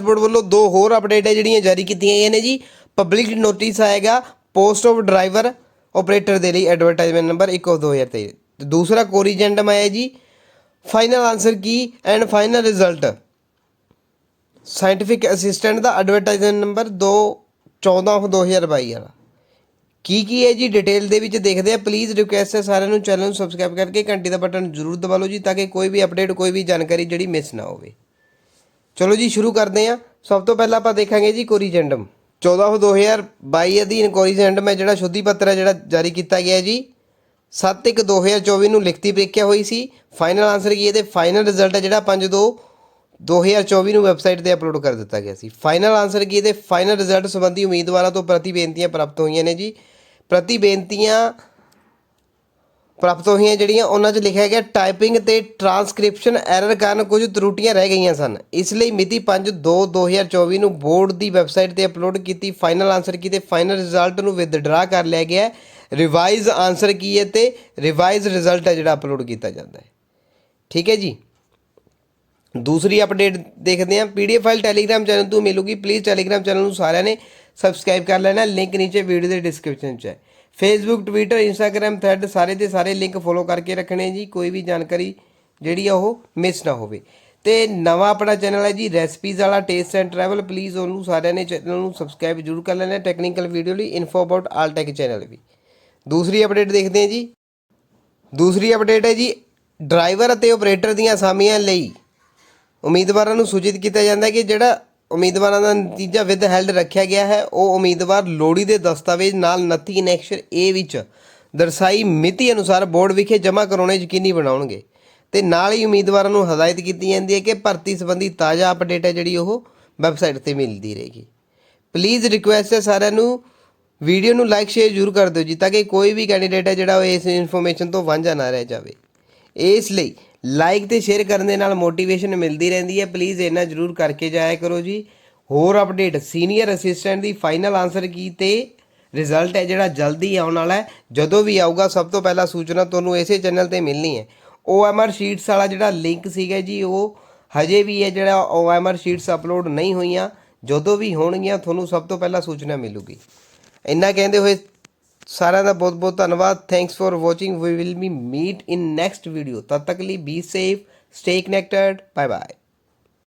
Board ਵੱਲੋਂ ਦੋ ਹੋਰ ਅਪਡੇਟ ਹੈ ਜਿਹੜੀਆਂ ਜਾਰੀ ਕੀਤੀਆਂ ਗਈਆਂ ਨੇ ਜੀ। ਪਬਲਿਕ ਨੋਟਿਸ ਆਏਗਾ ਪੋਸਟ ਆਫ ਡਰਾਈਵਰ ਆਪਰੇਟਰ ਦੇ ਲਈ ਐਡਵਰਟਾਈਜ਼ਮੈਂਟ ਨੰਬਰ 1 ਆਫ 2023 ਤੇ ਦੂਸਰਾ ਕੋਰੀਜੈਂਡਮ ਆਇਆ ਜੀ final answer key and final result scientific assistant the advertisement number 2 14 of 2022 ਵਾਲਾ। ਕੀ ਕੀ ਹੈ ਜੀ ਡਿਟੇਲ ਦੇ ਵਿੱਚ ਦੇਖਦੇ ਆ। ਪਲੀਜ਼ ਰਿਕੁਐਸਟ ਹੈ ਸਾਰਿਆਂ ਨੂੰ ਚੈਨਲ ਨੂੰ ਸਬਸਕ੍ਰਾਈਬ ਕਰਕੇ ਘੰਟੀ ਦਾ ਬਟਨ ਜ਼ਰੂਰ ਦਬਾ ਲਓ ਜੀ, ਤਾਂ ਕਿ ਕੋਈ ਵੀ ਅਪਡੇਟ ਕੋਈ ਵੀ ਜਾਣਕਾਰੀ ਜਿਹੜੀ ਮਿਸ ਨਾ ਹੋਵੇ। ਚਲੋ ਜੀ, ਸ਼ੁਰੂ ਕਰਦੇ ਹਾਂ। ਸਭ ਤੋਂ ਪਹਿਲਾਂ ਆਪਾਂ ਦੇਖਾਂਗੇ ਜੀ ਕੋਰੀਜੈਂਡਮ 14 ਆਫ 2022 ਅਧੀਨ ਕੋਰੀਜੈਂਡਮ ਹੈ, ਜਿਹੜਾ ਸ਼ੁੱਧੀ ਪੱਤਰ ਹੈ, ਜਿਹੜਾ ਜਾਰੀ ਕੀਤਾ ਗਿਆ ਹੈ ਜੀ। 7 1 2024 ਨੂੰ ਲਿਖਤੀ ਪ੍ਰੀਖਿਆ ਹੋਈ ਸੀ। ਫਾਈਨਲ ਆਨਸਰ ਕੀ ਇਹਦੇ ਫਾਈਨਲ ਰਿਜ਼ਲਟ ਹੈ ਜਿਹੜਾ 5 2 2024 ਨੂੰ ਵੈਬਸਾਈਟ ਤੇ ਅਪਲੋਡ ਕਰ ਦਿੱਤਾ ਗਿਆ ਸੀ। ਫਾਈਨਲ ਆਨਸਰ ਕੀ ਇਹਦੇ ਫਾਈਨਲ ਰਿਜ਼ਲਟ ਸੰਬੰਧੀ ਉਮੀਦਵਾਰਾਂ ਤੋਂ ਪ੍ਰਤੀ ਬੇਨਤੀਆਂ ਪ੍ਰਾਪਤ ਹੋਈਆਂ ਨੇ ਜੀ। ਪ੍ਰਤੀ ਬੇਨਤੀਆਂ ਪ੍ਰਾਪਤ ਹੋਈਆਂ ਜਿਹੜੀਆਂ ਉਹਨਾਂ 'ਚ ਲਿਖਿਆ ਗਿਆ ਟਾਈਪਿੰਗ ਤੇ ਟਰਾਂਸਕ੍ਰਿਪਸ਼ਨ ਐਰਰ ਕਾਰਨ ਕੁਝ ਤਰੁੱਟੀਆਂ ਰਹਿ ਗਈਆਂ ਸਨ। ਇਸ ਲਈ ਮਿਤੀ 5/2/2024 ਨੂੰ ਬੋਰਡ ਦੀ ਵੈਬਸਾਈਟ ਤੇ ਅਪਲੋਡ ਕੀਤੀ ਫਾਈਨਲ ਆਨਸਰ ਕੀ ਤੇ ਫਾਈਨਲ ਰਿਜ਼ਲਟ ਨੂੰ ਵਿਦਡਰਾ ਕਰ ਲਿਆ ਗਿਆ। ਰਿਵਾਈਜ਼ ਆਨਸਰ ਕੀ ਹੈ ਤੇ ਰਿਵਾਈਜ਼ ਰਿਜ਼ਲਟ ਹੈ ਜਿਹੜਾ ਅਪਲੋਡ ਕੀਤਾ ਜਾਂਦਾ ਹੈ। ਠੀਕ ਹੈ ਜੀ? ਦੂਸਰੀ ਅਪਡੇਟ ਦੇਖਦੇ ਹਾਂ। ਪੀਡੀਐਫ ਫਾਈਲ ਟੈਲੀਗ੍ਰਾਮ ਚੈਨਲ ਤੋਂ ਮਿਲੂਗੀ। ਪਲੀਜ਼ ਟੈਲੀਗ੍ਰਾਮ ਚੈਨਲ ਨੂੰ ਸਾਰਿਆਂ ਨੇ ਸਬਸਕ੍ਰਾਈਬ ਕਰ ਲੈਣਾ। ਲਿੰਕ ਨੀਚੇ ਵੀਡੀਓ ਦੇ ਡਿਸਕ੍ਰਿਪਸ਼ਨ 'ਚ ਹੈ। ਫੇਸਬੁੱਕ ਟਵਿੱਟਰ ਇੰਸਟਾਗ੍ਰam ਥ੍ਰੈਡ ਸਾਰੇ ਦੇ ਸਾਰੇ ਲਿੰਕ ਫੋਲੋ ਕਰਕੇ ਰੱਖਣੇ ਜੀ, ਕੋਈ ਵੀ ਜਾਣਕਾਰੀ ਜਿਹੜੀ ਆ ਉਹ ਮਿਸ ਨਾ ਹੋਵੇ। ਤੇ ਨਵਾਂ ਆਪਣਾ ਚੈਨਲ ਹੈ ਜੀ ਰੈਸਪੀਜ਼ ਵਾਲਾ ਟੇਸਟ ਐਂਡ ਟਰੈਵਲ ਪਲੀਜ਼ ਉਹਨੂੰ ਸਾਰਿਆਂ ਨੇ ਚੈਨਲ ਨੂੰ ਸਬਸਕ੍ਰਾਈਬ ਜ਼ਰੂਰ ਕਰ ਲੈਣਾ ਟੈਕਨੀਕਲ ਵੀਡੀਓ ਲਈ info about all tech channel ਵੀ। ਦੂਸਰੀ ਅਪਡੇਟ ਦੇਖਦੇ ਹਾਂ ਜੀ। ਦੂਸਰੀ ਅਪਡੇਟ ਹੈ ਜੀ ਡਰਾਈਵਰ ਅਤੇ ਆਪਰੇਟਰ ਦੀਆਂ ਅਸਾਮੀਆਂ ਲਈ ਉਮੀਦਵਾਰਾਂ ਨੂੰ ਸੂਚਿਤ ਕੀਤਾ ਜਾਂਦਾ ਹੈ ਕਿ ਜਿਹੜਾ ਉਮੀਦਵਾਰਾਂ ਦਾ ਨਤੀਜਾ ਵਿਦ ਹੈਲਡ ਰੱਖਿਆ ਗਿਆ ਹੈ। ਉਹ ਉਮੀਦਵਾਰ ਲੋੜੀ ਦੇ ਦਸਤਾਵੇਜ਼ ਨਾਲ 29 ਇਨੈਕਸ਼ਨ ਏ ਵਿੱਚ ਦਰਸਾਈ ਮਿਤੀ ਅਨੁਸਾਰ ਬੋਰਡ ਵਿਖੇ ਜਮ੍ਹਾਂ ਕਰਾਉਣੇ ਯਕੀਨੀ ਬਣਾਉਣਗੇ। ਤੇ ਨਾਲ ਹੀ ਉਮੀਦਵਾਰਾਂ ਨੂੰ ਹਦਾਇਤ ਕੀਤੀ ਜਾਂਦੀ ਹੈ ਕਿ ਭਰਤੀ ਸੰਬੰਧੀ ਤਾਜ਼ਾ ਅਪਡੇਟ ਹੈ ਜਿਹੜੀ ਉਹ ਵੈਬਸਾਈਟ ਤੇ ਮਿਲਦੀ ਰਹੇਗੀ। ਪਲੀਜ਼ ਰਿਕੁਐਸਟ ਹੈ ਸਾਰਿਆਂ ਨੂੰ ਵੀਡੀਓ ਨੂੰ ਲਾਈਕ ਸ਼ੇਅਰ ਜ਼ਰੂਰ ਕਰ ਦਿਓ ਜੀ, ਤਾਂ ਕਿ ਕੋਈ ਵੀ ਕੈਂਡੀਡੇਟ ਹੈ ਜਿਹੜਾ ਉਹ ਇਸ ਇਨਫੋਰਮੇਸ਼ਨ ਤੋਂ ਵਾਂਝਾ ਨਾ ਰਹਿ ਜਾਵੇ। ਇਸ ਲਈ ਲਾਈਕ ਤੇ ਸ਼ੇਅਰ ਕਰਨ ਦੇ ਨਾਲ ਮੋਟੀਵੇਸ਼ਨ ਮਿਲਦੀ ਰਹਿੰਦੀ ਹੈ। ਪਲੀਜ਼ ਇਹਨਾਂ ਜ਼ਰੂਰ ਕਰਕੇ ਜਾਇਆ ਕਰੋ ਜੀ। ਹੋਰ ਅਪਡੇਟ ਸੀਨੀਅਰ ਅਸਿਸਟੈਂਟ ਦੀ ਫਾਈਨਲ ਆਨਸਰ ਕੀ ਤੇ ਰਿਜ਼ਲਟ ਹੈ ਜਿਹੜਾ ਜਲਦੀ ਆਉਣ ਵਾਲਾ ਹੈ। ਜਦੋਂ ਵੀ ਆਊਗਾ, ਸਭ ਤੋਂ ਪਹਿਲਾਂ ਸੂਚਨਾ ਤੁਹਾਨੂੰ ਇਸੇ ਚੈਨਲ ਤੇ ਮਿਲਣੀ ਹੈ। OMR ਸ਼ੀਟਸ ਵਾਲਾ ਜਿਹੜਾ ਲਿੰਕ ਸੀਗਾ ਜੀ, ਉਹ ਹਜੇ ਵੀ ਹੈ ਜਿਹੜਾ OMR ਸ਼ੀਟਸ ਅਪਲੋਡ ਨਹੀਂ ਹੋਈਆਂ। ਜਦੋਂ ਵੀ ਹੋਣਗੀਆਂ, ਤੁਹਾਨੂੰ ਸਭ ਤੋਂ ਪਹਿਲਾਂ ਸੂਚਨਾ ਮਿਲੂਗੀ। ਇੰਨਾ ਕਹਿੰਦੇ ਹੋਏ ਸਾਰਿਆਂ ਦਾ ਬਹੁਤ ਬਹੁਤ ਧੰਨਵਾਦ। Thanks for watching we will be meet in next video ਤਦ ਤੱਕ ਲਈ be safe stay connected bye bye